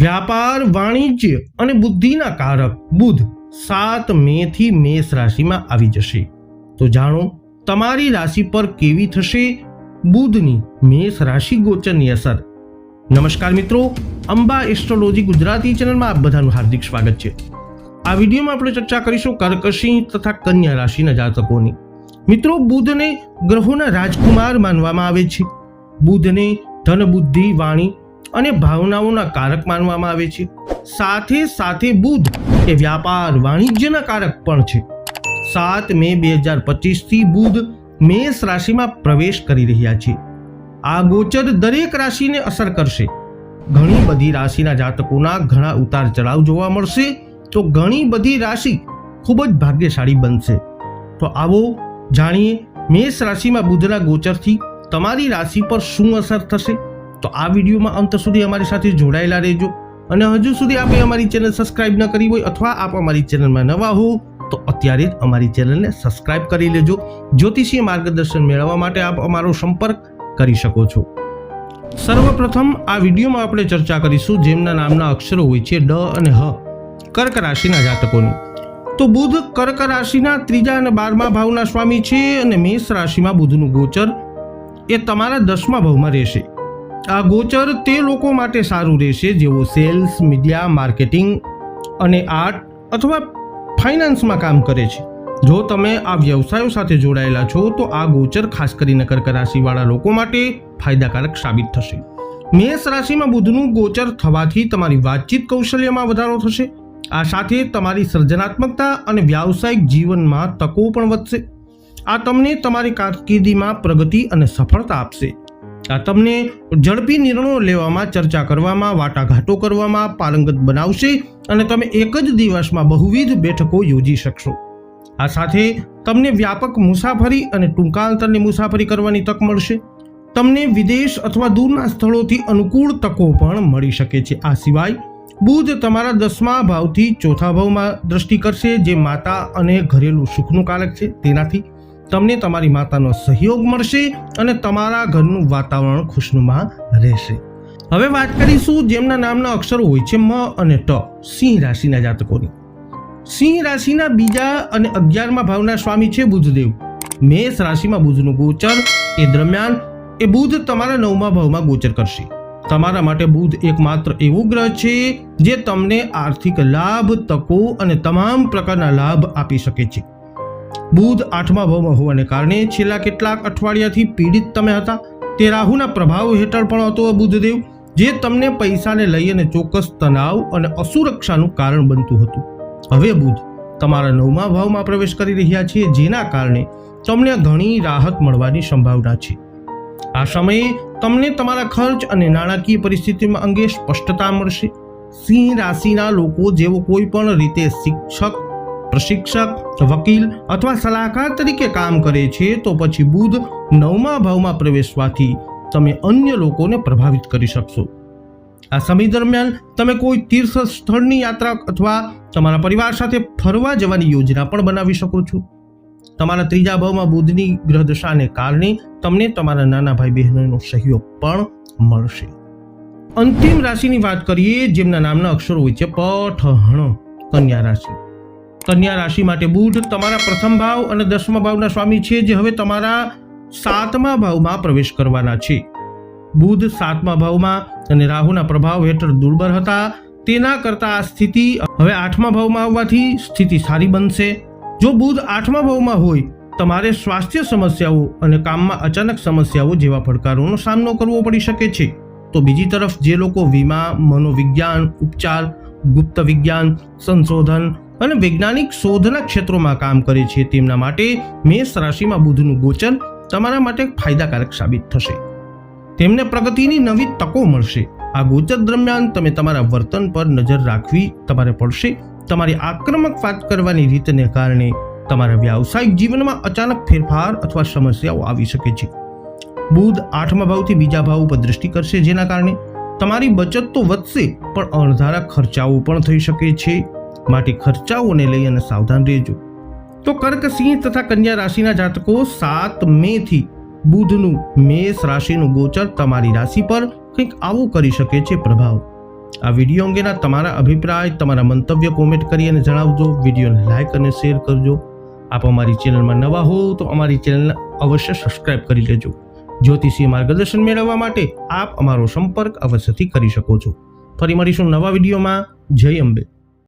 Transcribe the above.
વ્યાપાર, વાણિજ્ય અને બુદ્ધિના કારક બુધ સાત મે થી મેષ રાશિમાં આવી જશે. તો જાણો, તમારી રાશિ પર કેવી થશે? બુધની મેષ રાશિ ગોચરની અસર. નમસ્કાર મિત્રો, અંબા એસ્ટ્રોલોજી ગુજરાતી ચેનલમાં આપ બધાનું હાર્દિક સ્વાગત છે. આ વિડીયોમાં આપણે ચર્ચા કરીશું કર્કશિંહ તથા કન્યા રાશિના જાતકોની. મિત્રો, બુધને ગ્રહોના રાજકુમાર માનવામાં આવે છે. બુધને ધન બુદ્ધિ વાણી અને ભાવનાઓના કારક માનવામાં આવે છે. સાથે સાથે બુધ, એ વ્યાપાર વાણિજ્યના કારક પણ છે. સાત મે બે હજાર પચીસથી બુધ મેષ રાશિમાં પ્રવેશ કરી રહ્યા છે. આ ગોચર દરેક રાશિને અસર કરશે. ઘણી બધી રાશિના જાતકોના ઘણા ઉતાર ચઢાવ જોવા મળશે, તો ઘણી બધી રાશિ ખૂબ જ ભાગ્યશાળી બનશે. તો આવો જાણીએ, મેષ રાશિમાં બુધના ગોચરથી તમારી રાશિ પર શું અસર થશે? તો આ વિડીયોમાં અંત સુધી અમારી સાથે જોડાયેલા રહેજો. અને હજુ સુધી આપણે અમારી ચેનલ સબસ્ક્રાઇબ ન કરી હોય અથવા આપ અમારી ચેનલમાં નવા હો, તો અત્યારે જ અમારી ચેનલને સબસ્ક્રાઇબ કરી લેજો. જ્યોતિષીય માર્ગદર્શન મેળવવા માટે આપ અમારો સંપર્ક કરી શકો છો. સર્વપ્રથમ આ વિડીયોમાં આપણે ચર્ચા કરીશું જેમના નામના અક્ષરો હોય છે ડ અને હ, કર્ક રાશિના જાતકોની. તો બુધ કર્ક રાશિના ત્રીજા અને બારમા ભાવના સ્વામી છે અને મેષ રાશિમાં બુધનું ગોચર એ તમારા દસમા ભાવમાં રહેશે. આ ગોચર તે લોકો માટે સારું રહેશે જેઓ સેલ્સ, મીડિયા, માર્કેટિંગ અને આર્ટ અથવા ફાઇનાન્સમાં કામ કરે છે. જો તમે આ વ્યવસાયો સાથે જોડાયેલા છો, તો આ ગોચર ખાસ કરીને કર્ક રાશિવાળા લોકો માટે ફાયદાકારક સાબિત થશે. મેષ રાશિમાં બુધનું ગોચર થવાથી તમારી વાતચીત કૌશલ્યમાં વધારો થશે. આ સાથે તમારી સર્જનાત્મકતા અને વ્યાવસાયિક જીવનમાં તકો પણ વધશે. આ તમને તમારી કારકિર્દીમાં પ્રગતિ અને સફળતા આપશે. તમને ઝડપી નિર્ણયો લેવામાં, ચર્ચા કરવામાં, વાટાઘાટો કરવામાં પારંગત બનાવશે અને તમે એક જ દિવસમાં બહુવિધ બેઠકો યોજી શકશો. આ સાથે તમને વ્યાપક મુસાફરી અને ટૂંકા અંતરની મુસાફરી કરવાની તક મળશે. તમને વિદેશ અથવા દૂરના સ્થળોથી અનુકૂળ તકો પણ મળી શકે છે. આ સિવાય બુધ તમારા દસમા ભાવથી ચોથા ભાવમાં દ્રષ્ટિ કરશે, જે માતા અને ઘરેલું સુખનું કારક છે. તેનાથી તમને તમારી માતાનો સહયોગ મળશે અને તમારા ઘરનું વાતાવરણ ખુશનુમા રહેશે. હવે વાત કરીશું જેમના નામના અક્ષરો હોય છે મ અને ટ, સિંહ રાશિના જાતકોની. સિંહ રાશિના બીજા અને અગિયારમા ભાવના સ્વામી છે બુધદેવ. મેષ રાશિમાં બુધનું ગોચર એ દરમિયાન એ બુધ તમારા નવમા ભાવમાં ગોચર કરશે. તમારા માટે બુધ એકમાત્ર એવું ગ્રહ છે જે તમને આર્થિક લાભ, તકો અને તમામ પ્રકારના લાભ આપી શકે છે. બુધ આઠમા ભાવમાં હોવાને કારણે છેલ્લા કેટલાક અઠવાડિયાથી પીડિત તમે હતા. તે રાહુના પ્રભાવ હેઠળ પણ હતો બુધદેવ, જે તમને પૈસાને લઈ અને ચોક્કસ તણાવ અને અસુરક્ષાનું કારણ બનતું હતું. હવે બુધ, તમારા નવમા ભાવમાં પ્રવેશ કરી રહ્યા છે, જેના કારણે તમને ઘણી રાહત મળવાની સંભાવના છે. આ સમયે તમને તમારા ખર્ચ અને નાણાકીય પરિસ્થિતિમાં અંગે સ્પષ્ટતા મળશે. સિંહ રાશિના લોકો જેઓ કોઈ પણ રીતે શિક્ષક પ્રશિક્ષક, વકીલ અથવા સલાહકાર તરીકે કામ કરે છે, તો પછી બુધ નવમા ભાવમાં પ્રવેશવાથી તમે અન્ય લોકોને પ્રભાવિત કરી શકશો. આ સમય દરમિયાન તમે કોઈ તીર્થ સ્થળની યાત્રા અથવા તમારા પરિવાર સાથે ફરવા જવાની યોજના પણ બનાવી શકો છો. તમારા ત્રીજા ભાવમાં બુધની ગ્રહદશાને કારણે તમને તમારા નાના ભાઈ બહેનોનો સહયોગ પણ મળશે. અંતિમ રાશિની વાત કરીએ, જેમના નામના અક્ષરો હોય છે પઠ હણ કન્યા રાશિ. કન્યા રાશિ માટે બુધ તમારા પ્રથમ ભાવ અને દસમા ભાવના સ્વામી છે જે હવે તમારા સાતમા ભાવમાં પ્રવેશ કરવાના છે. બુધ સાતમા ભાવમાં અને રાહુના પ્રભાવ હેઠળ દુર્બળ હતા. તેના કરતાં આ સ્થિતિ હવે આઠમા ભાવમાં આવવાથી સ્થિતિ સારી બનશે. જો બુધ આઠમા ભાવમાં હોય, તમારે સ્વાસ્થ્ય સમસ્યાઓ અને કામમાં અચાનક સમસ્યાઓ જેવા પડકારોનો સામનો કરવો પડી શકે છે. તો બીજી તરફ જે લોકો વીમા, મનોવિજ્ઞાન, ઉપચાર, ગુપ્ત વિજ્ઞાન, સંશોધન અને વૈજ્ઞાનિક શોધના ક્ષેત્રોમાં કામ કરે છે. તેમના માટે મેષ રાશિમાં બુધનું ગોચર તમારા માટે ફાયદાકારક સાબિત થશે. તેમને પ્રગતિની નવી તકો મળશે. આ ગોચર દરમિયાન તમે તમારા વર્તન પર નજર રાખવી તમારે પડશે. તમારી આક્રમક વાત કરવાની રીતને કારણે તમારા વ્યાવસાયિક જીવનમાં અચાનક ફેરફાર અથવા સમસ્યાઓ આવી શકે છે. બુધ આઠમા ભાવથી બીજા ભાવ ઉપર દ્રષ્ટિ કરશે જેના કારણે તમારી બચત તો વધશે, પણ અણધારા ખર્ચાઓ પણ થઈ શકે છે. માટે ખર્ચાઓને લઈ અને સાવધાન રહેજો. તો કર્ક સિંહ તથા કન્યા રાશિના જાતકો સાત મે થી બુધનું મેષ રાશિનું ગોચર તમારી રાશિ પર કંઈક આવું કરી શકે છે પ્રભાવ. આ વીડિયો અંગેના તમારા અભિપ્રાય, તમારા મંતવ્ય કોમેન્ટ કરી અને જણાવજો. વિડીયોને લાઇક અને શેર કરજો. આપ અમારી ચેનલમાં નવા હો તો અમારી ચેનલને અવશ્ય સબસ્ક્રાઇબ કરી લેજો. જ્યોતિષીય માર્ગદર્શન મેળવવા માટે આપ અમારો સંપર્ક અવશ્યથી કરી શકો છો. ફરી મળીશું નવા વિડીયોમાં. જય અંબે.